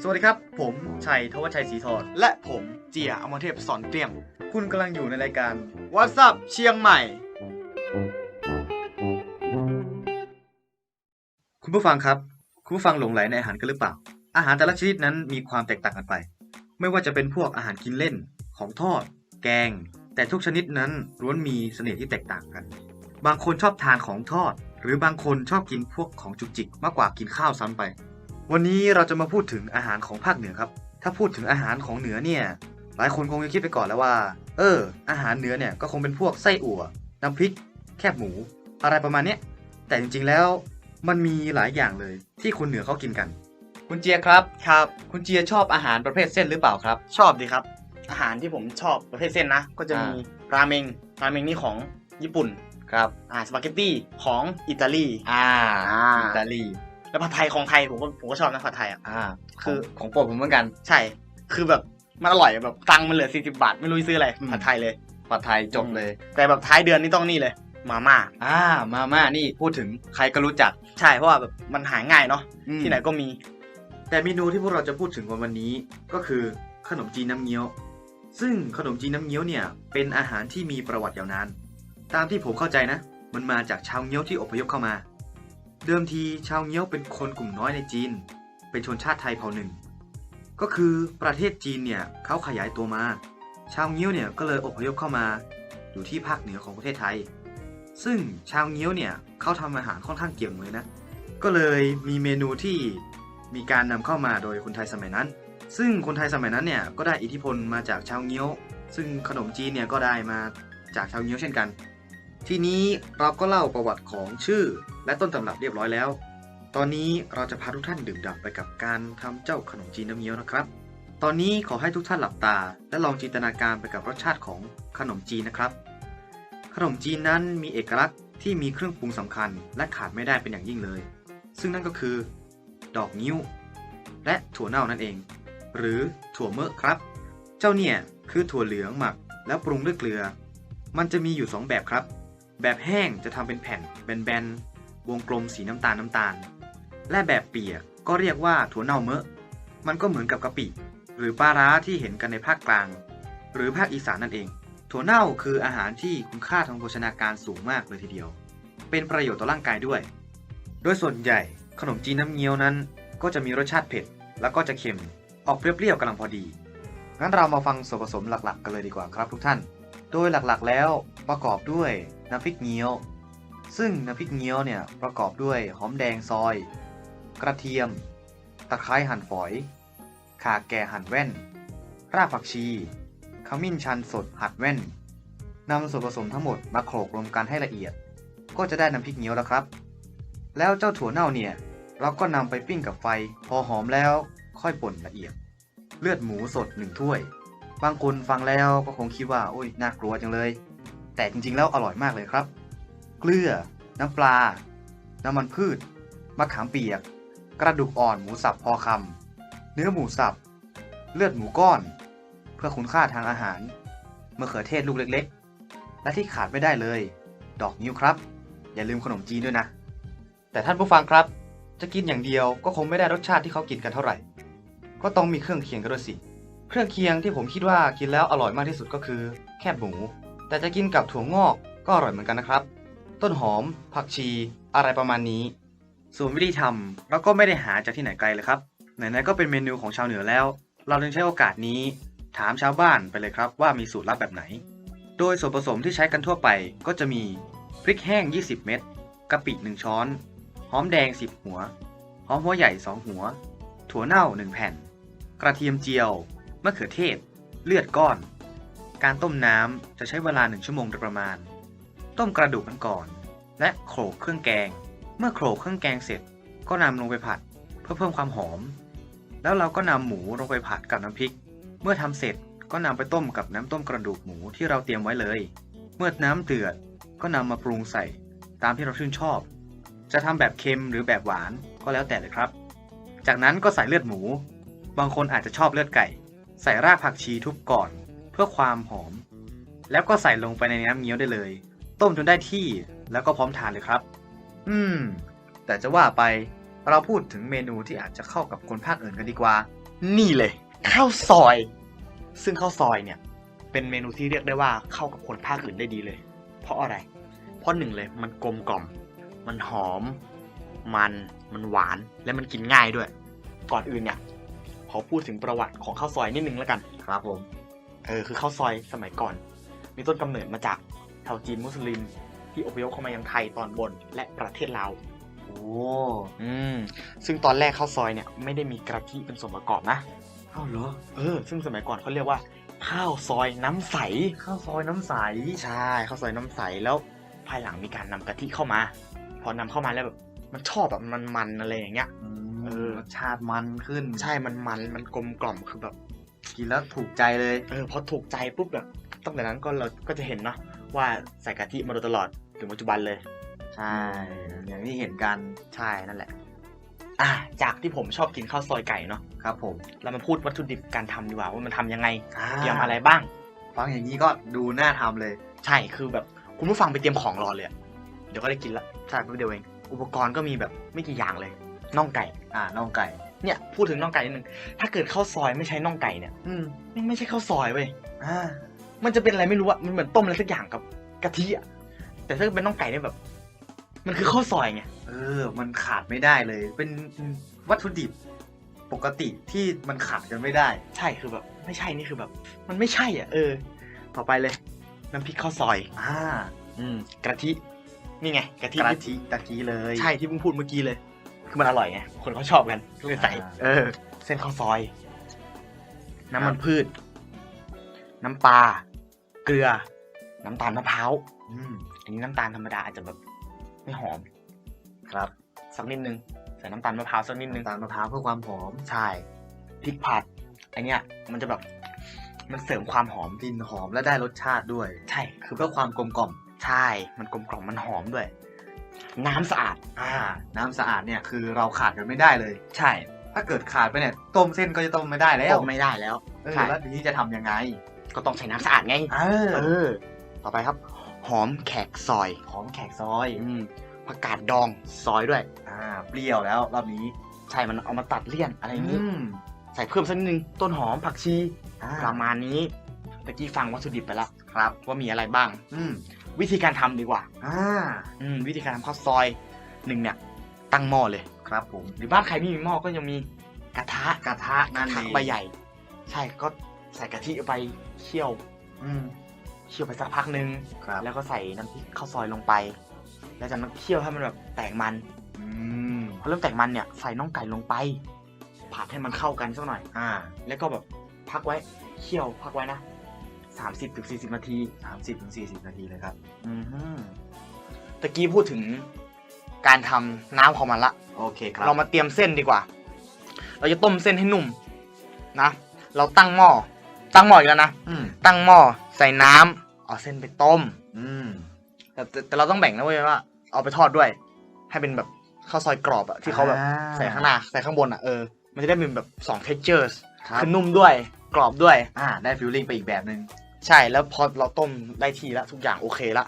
สวัสดีครับ ผมชัยทวชชัยศรีทรและผมเจียอมรเทพสอนเกลี้ยงคุณกำลังอยู่ในรายการ What's up เชียงใหม่ คุณผู้ฟังครับ คุณผู้ฟังหลงไหลในอาหารกันหรือเปล่า อาหารแต่ละชนิดนั้นมีความแตกต่างกันไป ไม่ว่าจะเป็นพวกอาหารกินเล่น ของทอด แกง แต่ทุกชนิดนั้นล้วนมีเสน่ห์ที่แตกต่างกัน บางคนชอบทานของทอด หรือบางคนชอบกินพวกของจุกจิกมากกว่ากินข้าวซ้ำไป วันนี้เราจะมาพูดถึงอาหารของภาคเหนือครับ ถ้าพูดถึงอาหารของเหนือเนี่ย หลายคนคงจะคิดไปก่อนแล้วว่า เออ อาหารเหนือเนี่ยก็คงเป็นพวกไส้อั่ว น้ำพริก แคบหมู อะไรประมาณเนี้ย แต่จริงๆแล้วมันมีหลายอย่างเลยที่คนเหนือเขากินกัน คุณเจียครับครับ คุณเจียชอบอาหารประเภทเส้นหรือเปล่าครับ ชอบดีครับ อาหารที่ผมชอบประเภทเส้นนะ ก็จะมีอ่ราเมง ราเมงนี่ของญี่ปุ่น ครับ อ่า สปาเกตตี้ของอิตาลี อ่าอ่าอิตาลี แล้วผัดไทยของไทยผมก็ผมก็ชอบนะผัดไทยอะอ่า คืคืออของโปรดผมเหมือนกัน ใช่ คือแบบมันอร่อยแบบตังค์มันเหลือ40บาท ไม่รู้จะซื้ออะไรอืมผัดไทยเลยผัดไทยจบเลย แต่แบบท้ายเดือนนี่ต้องนี่เลย มาม่าอ่า มาม่านี่พูดถึงใครก็รู้จัก ใช่เพราะว่าแบบมันหาง่ายเนาะอืมที่ไหนก็มี แต่เมนูที่พวกเราจะพูดถึงวันวันนี้ก็คือขนมจีนน้ำเงี้ยว ซึ่งขนมจีนน้ำเงี้ยวเนี่ย เป็นอาหารที่มีประวัติยาวนาน ตามที่ผมเข้าใจนะ มันมาจากชาวเงี้ยวที่อพยพเข้ามา เดิมทีชาวเงี้ยวเป็นคนกลุ่มน้อยในจีน เป็นชนชาติไทยเผ่าหนึ่ง ก็คือประเทศจีนเนี่ยเขาขยายตัวมา ชาวเงี้ยวเนี่ยก็เลยอพยพเข้ามา อยู่ที่ภาคเหนือของประเทศไทย ซึ่งชาวเงี้ยวเนี่ยเขาทำอาหารค่อนข้างเกี่ยงเลยนะ ก็เลยมีเมนูที่มีการนำเข้ามาโดยคนไทยสมัยนั้น ซึ่งคนไทยสมัยนั้นเนี่ยก็ได้อิทธิพลมาจากชาวเงี้ยว ซึ่งขนมจีนเนี่ยก็ได้มาจากชาวเงี้ยวเช่นกัน ทีนี้เราก็เล่าประวัติของชื่อ และต้นตำรับเรียบร้อยแล้ว ตอนนี้เราจะพาทุกท่านดื่มด่ำไปกับการทำเจ้าขนมจีนน้ำเงี้ยวนะครับ ตอนนี้ขอให้ทุกท่านหลับตา และลองจินตนาการไปกับรสชาติของขนมจีนนะครับ ขนมจีนนั้นมีเอกลักษณ์ที่มีเครื่องปรุงสำคัญ และขาดไม่ได้เป็นอย่างยิ่งเลย ซึ่งนั่นก็คือ ดอกนิ้ว และถั่วเน่านั่นเอง หรือถั่วเมะครับ เจ้าเนี่ยคือถั่วเหลืองหมักแล้วปรุงด้วยเกลือ มันจะมีอยู่ 2 แบบครับ แบบแห้งจะทำเป็นแผ่นแบนๆ วงกลมสีน้ำตาลน้ำตาล และแบบเปียกก็เรียกว่าถั่วเน่าเมะ มันก็เหมือนกับกะปิ หรือปลาร้าที่เห็นกันในภาคกลาง หรือภาคอีสานนั่นเอง ถั่วเน่าคืออาหารที่คุณค่าทางโภชนาการสูงมากเลยทีเดียว เป็นประโยชน์ต่อร่างกายด้วย โดยส่วนใหญ่ขนมจีนน้ำเงี้ยวนั้น ก็จะมีรสชาติเผ็ด แล้วก็จะเค็ม ออกเปรี้ยวๆกำลังพอดี งั้นเรามาฟังส่วนผสมหลักๆ กันเลยดีกว่าครับทุกท่าน โดยหลักๆแล้วประกอบด้วยน้ำพริกเงี้ยว ซึ่งน้ำพริกเงี้ยวเนี่ยประกอบด้วยหอมแดงซอย กระเทียม ตะไคร้หั่นฝอยข่าแก่หั่นแว่น รากผักชี ขมิ้นชันสดหั่นแว่นนำส่วนผสมทั้งหมดมาโขลกรวมกันให้ละเอียด ก็จะได้น้ำพริกเงี้ยวแล้วครับ แล้วเจ้าถั่วเน่าเนี่ยเราก็นำไปปิ้งกับไฟ พอหอมแล้วค่อยป่นละเอียด เลือดหมูสดหนึ่งถ้วย บางคนฟังแล้วก็คงคิดว่าโอ้ยน่ากลัวจังเลย แต่จริงๆแล้วอร่อยมากเลยครับ เกลือ น้ำปลา น้ำมันพืช มะขามเปียก กระดูกอ่อนหมูสับพอคำเนื้อหมูสับ เลือดหมูก้อน เพื่อคุณค่าทางอาหารมะเขือเทศลูกเล็กๆ และที่ขาดไม่ได้เลย ดอกนิ้วครับ อย่าลืมขนมจีนด้วยนะ แต่ท่านผู้ฟังครับ จะกินอย่างเดียวก็คงไม่ได้รสชาติที่เขากินกันเท่าไหร่ ก็ต้องมีเครื่องเคียงกันด้วยสิ เครื่องเคียงที่ผมคิดว่ากินแล้วอร่อยมากที่สุดก็คือ แคบหมู แต่จะกินกับถั่วงอกก็อร่อยเหมือนกันนะครับ ต้นหอม ผักชี อะไรประมาณนี้ ส่วนวิธีทำเราก็ไม่ได้หาจากที่ไหนไกลเลยครับ ไหนๆก็เป็นเมนูของชาวเหนือแล้ว เราจึงใช้โอกาสนี้ ถามชาวบ้านไปเลยครับว่ามีสูตรลับแบบไหน โดยส่วนผสมที่ใช้กันทั่วไปก็จะมีพริกแห้ง 20 เม็ดกะปิ 1 ช้อน หอมแดง 10 หัว หอมหัวใหญ่ 2 หัว ถั่วเน่า 1 แผ่น กระเทียมเจียว มะเขือเทศ เลือดก้อน การต้มน้ำจะใช้เวลา1ชั่วโมงโดยประมาณ ต้มกระดูกกันก่อน และโขลกเครื่องแกง เมื่อโขลกเครื่องแกงเสร็จ ก็นำลงไปผัด เพื่อเพิ่มความหอม แล้วเราก็นำหมูลงไปผัดกับน้ำพริก เมื่อทำเสร็จก็นำไปต้มกับน้ำต้มกระดูกหมูที่เราเตรียมไว้เลย เมื่อน้ำเดือดก็นำมาปรุงใส่ตามที่เราชื่นชอบ จะทำแบบเค็มหรือแบบหวานก็แล้วแต่เลยครับ จากนั้นก็ใส่เลือดหมู บางคนอาจจะชอบเลือดไก่ ใส่รากผักชีทุบก่อน เพื่อความหอม แล้วก็ใส่ลงไปในน้ำเงี้ยวได้เลย ต้มจนได้ที่แล้วก็พร้อมทานเลยครับ อืม แต่จะว่าไปเราพูดถึงเมนูที่อาจจะเข้ากับคนภาคอื่นกันดีกว่า นี่เลย ข้าวซอย ซึ่งข้าวซอยเนี่ย เป็นเมนูที่เรียกได้ว่าเข้ากับคนภาคอื่นได้ดีเลย เพราะอะไร เพราะหนึ่งเลยมันกลมกล่อม มันหอม มัน มันหวาน และมันกินง่ายด้วย ก่อนอื่นเนี่ย ขอพูดถึงประวัติของข้าวซอยนิดนึงแล้วกัน ครับผม เออคือข้าวซอยสมัยก่อน มีต้นกำเนิดมาจากชาวจีนมุสลิม ที่อพยพเข้ามายังไทยตอนบนและประเทศลาวโอ้อืมซึ่งตอนแรกข้าวซอยเนี่ยไม่ได้มีกะทิเป็นส่วนประกอบนะข้าวเหรอเออ ซึ่งสมัยก่อนเขาเรียกว่า ข้าวซอยน้ำใส ข้าวซอยน้ำใส ใช่ข้าวซอยน้ำใสแล้ว ภายหลังมีการนำกะทิเข้ามา พอนำเข้ามาแล้วแบบมันชอบแบบมันมันๆอะไรอย่างเงี้ยเออ รสชาติมันขึ้น ใช่มันมันมันกลมกล่อมคือแบบกินแล้วถูกใจเลยเออพอถูกใจปุ๊บแบบตั้งแต่นั้นก็เราก็จะเห็นเนาะว่าใส่กะทิมาโดยตลอดถึงปัจจุบันเลย ใช่ อย่างที่เห็นกันใช่นั่นแหละ อะจากที่ผมชอบกินข้าวซอยไก่เนาะครับ ผมเรามาพูดวัตถุดิบการทำดีกว่าว่ามันทำยังไงอ่าเตรียมอะไรบ้าง ฟังอย่างนี้ก็ดูน่าทำเลย ใช่คือแบบคุณผู้ฟังไปเตรียมของรอเลยอะเดี๋ยวก็ได้กินละใช่แป๊บเดียวเองอุปกรณ์ก็มีแบบไม่กี่อย่างเลย น่องไก่ อ่าน่องไก่ เนี่ยพูดถึงน่องไก่นิดนึงถ้าเกิดข้าวซอยไม่ใช้น่องไก่เนี่ย อืมไม่ไม่ใช่ข้าวซอยเว้ยอ่า มันจะเป็นอะไรไม่รู้อะมันเหมือนต้มอะไรสักอย่างกับกะทิอะแต่ถ้าเป็นน่องไก่เนี่ยแบบ มันคือข้าวซอยไงเออ มันขาดไม่ได้เลย เป็นวัตถุดิบปกติที่มันขาดกันไม่ได้ ใช่คือแบบ ไม่ใช่นี่คือแบบ มันไม่ใช่อะ เออ ต่อไปเลยน้ำพริกข้าวซอย อ่า อืมกะทิ นี่ไงกะทิกระที่ทิตะกี้เลย ใช่ที่เพิ่งพูดเมื่อกี้เลย คือมันอร่อยไงคนเขาชอบกันก็เลยใส่อ่าเออ เส้นข้าวซอย น้ำมันพืช น้ำปลาเกลือ น้ำตาลมะพร้าวอืมอันนี้น้ำตาลธรรมดาอาจจะแบบ ไม่หอม ครับสักนิดนึงใส่น้ำตาลมะพร้าวสักนิดนึงน้ำตาลมะพร้าวเพื่อความหอมใช่พริกผัดอันเนี้ย มันจะแบบ มันเสริมความหอมกลิ่นหอมและได้รสชาติด้วย ใช่ คืคืออเพื่เพื่ออความกลมกล่อม ใช่ มันกลมกล่อมมันหอมด้วย น้ำสะอาด อ่า น้ำสะอาดเนี่ยคือเราขาดกันไม่ได้เลย ใช่ถ้าเกิดขาดไปเนี่ยต้มเส้นก็จะต้มไม่ได้แล้วต้มไม่ได้แล้ว เออใช่ แล้วทีนี้จะทำยังไงก็ต้องใช้น้ำสะอาดไง เออเออ ต่อไปครับ หอมแขกซอย หอมแขกซอยอืมผักกาดดองซอยด้วย อ่าเปรี้ยวแล้วรอบนี้ใช่ มันเอามาตัดเลี่ยนอะไรอย่างนี้อืมใส่เพิ่มสักนิดนึง ต้นหอมผักชี อ่าประมาณนี้ตะกี้ฟังวัตถุดิบไปแล้วครับ ว่ามีอะไรบ้าง อืม วิธีการทำดีกว่า อ่า อืมวิธีการทำข้าวซอยหนึ่งเนี่ย ตั้งหม้อเลย ครับผม หรือบ้านใครไม่มีหม้อก็ยังมีกระทะกระทะกนั่ระนทะเองใบใหญ่ ใช่ก็ใส่กะทิไปเคี่ยว อืมเคี่ยวไปสักพักหนึ่งครับแล้วก็ใส่น้ำพริกข้าวซอยลงไป แล้วจากนั้นเคี่ยวให้มันแบบแตกมันอืมพอเริ่มแตกมันเนี่ยใส่น่องไก่ลงไป ผัดให้มันเข้ากันสักหน่อย อ่า แล้วก็แบบพักไว้เคี่ยวพักไว้นะ สามสิบถึงสี่สิบนาทีสามสิบถึงสี่สิบนาทีเลยครับ อือฮึตะกี้พูดถึงการทำน้ำของมันละ โอเคครับ เรามาเตรียมเส้นดีกว่า เราจะต้มเส้นให้นุ่มนะ เราตั้งหม้อ ตั้งหม้ออีกแล้วนะ อืม ตั้งหม้อใส่น้ำเอาเส้นไปต้ม อืม แต่แต่แต่เราต้องแบ่งนะเว้ยว่า เอาไปทอดด้วย ให้เป็นแบบข้าวซอยกรอบอะที่เขาแบบอ่ใส่ข้างหน้าใส่ข้างบนอะเออ มันจะได้เป็นแบบสอง textures ครับคือนุ่มด้วย กรอบด้วย อ่า ได้ฟิลลิ่งไปอีกแบบหนึ่งใช่แล้วพอเราต้มได้ทีละทุกอย่างโอเคละ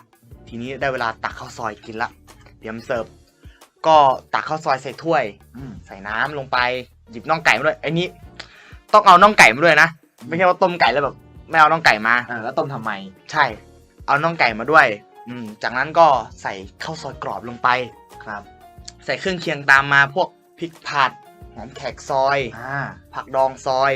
ทีนี้ได้เวลาตักข้าวซอยกินละ เตรียมเสิร์ฟ ก็ตักข้าวซอยใส่ถ้วย อืมใส่น้ำลงไป หยิบน่องไก่มาด้วยไอ้นี้ต้องเอาน่องไก่มาด้วยนะ ไม่ใช่ว่าต้มไก่แล้วแบบ ไม่เอาน่องไก่มา อ่าแล้วต้มทำไม ใช่ เอาน่องไก่มาด้วย อืม จากนั้นก็ใส่ข้าวซอยกรอบลงไป ครับ ใส่เครื่องเคียงตามมาพวกพริกผัดหอมแขกซอย อ่า ผักดองซอย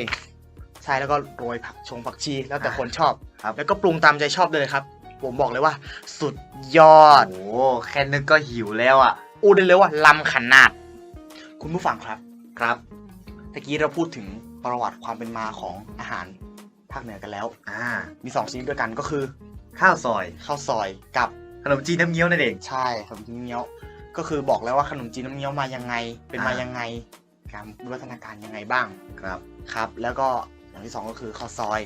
ใช่แล้วก็โรยผักชงผักชีแล้วแต่อ่าคนชอบ ครับ แล้วก็ปรุงตามใจชอบเลยครับ ผมบอกเลยว่า สุดยอดโอ้โหแค่นึกก็หิวแล้วอะ อู้ได้เลยว่าลำขนาด คุณผู้ฟังครับครับ ตะกี้เราพูดถึงประวัติความเป็นมาของอาหารภาคเหนือกันแล้ว อ่า มีสองชนิดด้วยกันก็คือข้าวซอย ข้าวซอยกับ ขนมจีนน้ำเงี้ยวนั่นเอง ใช่ขนมจีนน้ำเงี้ยวก็คือบอกแล้วว่าขนมจีนน้ำเงี้ยวมายังไง เป็นมาอ่ายั ยังไงการวิวัฒนาการยังไงบ้างครับ ครับ แล้วก็ อย่างที่สองก็คือข้าวซอย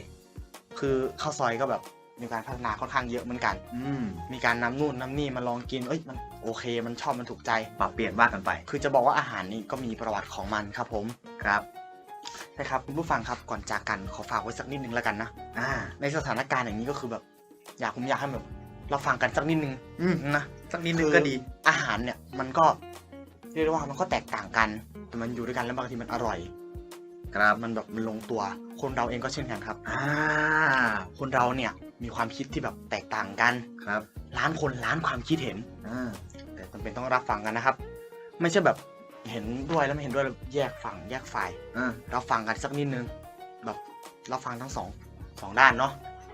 คือข้าวซอยก็แบบมีการพัฒนาค่อนข้างเยอะเหมือนกัน อืมมีการนำนู่นนำนี่มาลองกิน เอ้ยมันโอเค มันชอบมันถูกใจ ปรับเปลี่ยนว่ากันไปคือจะบอกว่าอาหารนี้ก็มีประวัติของมันครับผม ครับนะครับคุณผู้ฟังครับก่อนจากกันขอฝากไว้สักนิดนึงแล้วกันนะ อ่า ในสถานการณ์อย่างนี้ก็คือแบบ อยากผมอยากให้แบบเราฟังกันสักนิดนึงอืมนะ สักนิดนึงก็ดี อาหารเนี่ยมันก็เรียกได้ว่ามันก็แตกต่างกันแต่มันอยู่ด้วยกันแล้วบางทีมันอร่อย ครับมันแบบมันลงตัว คนเราเองก็เช่นกันครับ อ่า คนเราเนี่ยมีความคิดที่แบบแตกต่างกันครับล้านคนล้านความคิดเห็นอ่าแต่จำเป็นต้องรับฟังกันนะครับ ไม่ใช่แบบเห็นด้วยแล้วไม่เห็นด้วยแล้วแยกฝั่งแยกฝ่ายอ่าเราฟังกันสักนิดนึง แบบเราฟังทั้งสองสองด้านเนาะ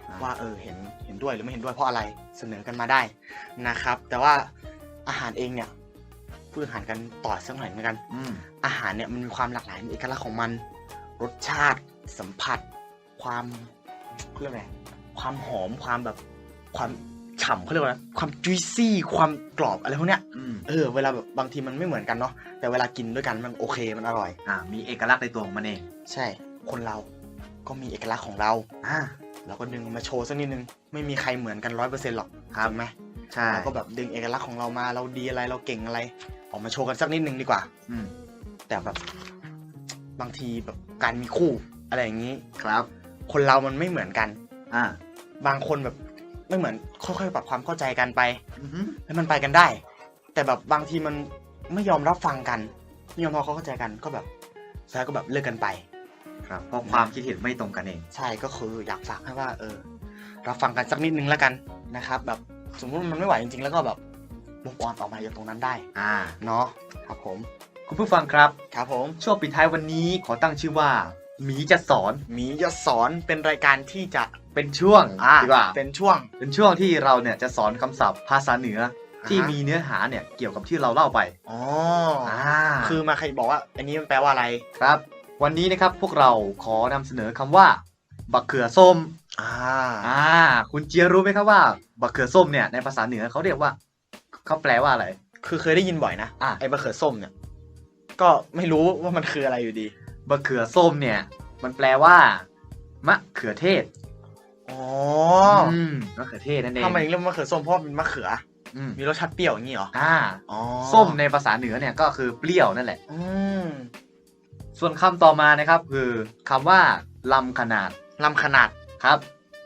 อ่าว่าเออเห็นเห็นด้วยหรือไม่เห็นด้วยเพราะอะไรเสนอกันมาได้นะครับ แต่ว่าอาหารเองเนี่ยพูดอาหารกันต่อสักหน่อยเหมือนกันอืมอาหารเนี่ยมันมีความหลากหลายมีเอกลักษณ์ของมัน รสชาติสัมผัส ความเขาเรียกไงความหอมความแบบความฉ่ำเขาเรียกว่าอะไรความจุยซี่ ความกรอบอะไรพวกเนี้ยอืมเออเวลาแบบบางทีมันไม่เหมือนกันเนาะแต่เวลากินด้วยกันมันโอเคมันอร่อย อ่า มีเอกลักษณ์ในตัวของมันเอง ใช่ คนเราก็มีเอกลักษณ์ของเราอ่าเราก็ดึงมาโชว์สักนิดนึง ไม่มีใครเหมือนกันร้อยเปอร์เซ็นต์หรอกครับถูกไหมใช่เราก็แบบดึงเอกลักษณ์ของเรามาเราดีอะไรเราเก่งอะไร ออกมาโชว์กันสักนิดนึงดีกว่า อืมแต่แบบ บางทีแบบการมีคู่อะไรอย่างนี้ ครับ คนเรามันไม่เหมือนกัน อ่า บางคนแบบไม่เหมือนค่อยๆปรับความเข้าใจกันไปอือฮึแล้วมันไปกันได้ แต่แบบบางทีมันไม่ยอมรับฟังกันไม่ยอมพอเขาเข้าใจกันก็แบบสุดท้ายก็แบบเลิกกันไป ครับเพราะความคิดเห็นไม่ตรงกันเอง ใช่ก็คืออยากฝากให้ว่า เออรับฟังกันสักนิดนึงแล้วกันนะครับ แบบสมมติมันไม่ไหวจริงๆ แล้วก็แบบมุกออนออกมาจากตรงนั้นได้อ่า เนาะครับผม คุณผู้ฟังครับ ครับผมช่วงปิดท้ายวันนี้ขอตั้งชื่อว่าหมีจะสอนหมีจะสอนเป็นรายการที่จะเป็นช่วงอ่าดีกว่าเป็นช่วง เป็นช่วงที่เราเนี่ยจะสอนคำศัพท์ภาษาเหนือที่อ่าฮะมีเนื้อหาเนี่ยเกี่ยวกับที่เราเล่าไปอ๋ออ่าคือมาใครบอกว่า อันนี้มันแปลว่าอะไรครับ วันนี้นะครับพวกเราขอนำเสนอคำว่า บักเขือส้มอ่าอ่า คุณเจียรู้ไหมครับว่า บักเขือส้มเนี่ยในภาษาเหนือเขาเรียกว่าเขาแปลว่าอะไร คือเคยได้ยินบ่อยนะอะไอ้มะเขือส้มเนี่ย ก็ไม่รู้ว่ามันคืออะไรอยู่ดีบักเขือส้มเนี่ย มันแปลว่า มะเขือเทศอ๋ออืมมะเขือเทศนั่นเองทำไมถึงเรียกว่ามะเขือส้มเพราะมันมะเขืออืมมีรสชาติเปรี้ยวอย่างนี้เหรออ่าอ๋อส้มในภาษาเหนือเนี่ยก็คือเปรี้ยวนั่นแหละ อืมส่วนคำต่อมานะครับ คือคำว่าลำขนาดลำขนาดครับ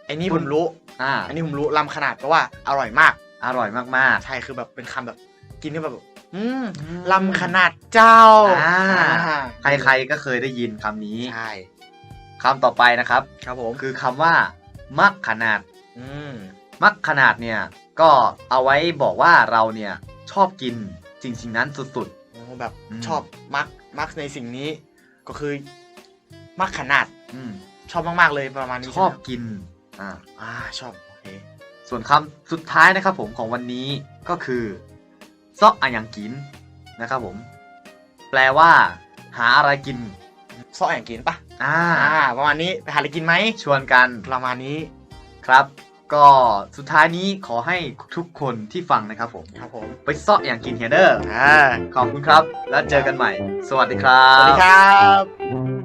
ไอ้นี่คุผณมรู้ อ่าอันนี้ผมรู้ลำขนาดแปลว่าอร่อยมาก อร่อยมากใช่คือแบบเป็นคำแบบกินก็แบบ อืมๆลำขนาดเจ้าอ่าอ่าใครๆก็เคยได้ยินคำนี้ใช่คำต่อไปนะครับ ครับผมคือคำว่า มักขนาดอืมมักขนาดเนี่ย ก็เอาไว้บอกว่าเราเนี่ยชอบกินสิ่งสิ่งนั้นสุดโอ้แบบอืมชอบมักมักในสิ่งนี้ ก็คือ มักขนาดๆอืมชอบมากๆเลยประมาณนี้ชอบใไหมกิน อ่าอ่าชอบโอเคส่วนคำสุดท้ายนะครับผมของวันนี้ก็คือ ซอกอายังกินนะครับผม แปลว่า หาอะไรกิน ซอแองกินปะอ่าอ่า ประมาณนี้ไปหาอะไรกินไหมชวนกันประมาณนี้ครับ ก็สุดท้ายนี้ขอให้ทุกคนที่ฟังนะครับผม ครับผมไปซอกอย่างกินเฮเดอร์อ่าขอบคุณครับ แล้วเจอกันใหม่ สวัสดีครับสวัสดีครับ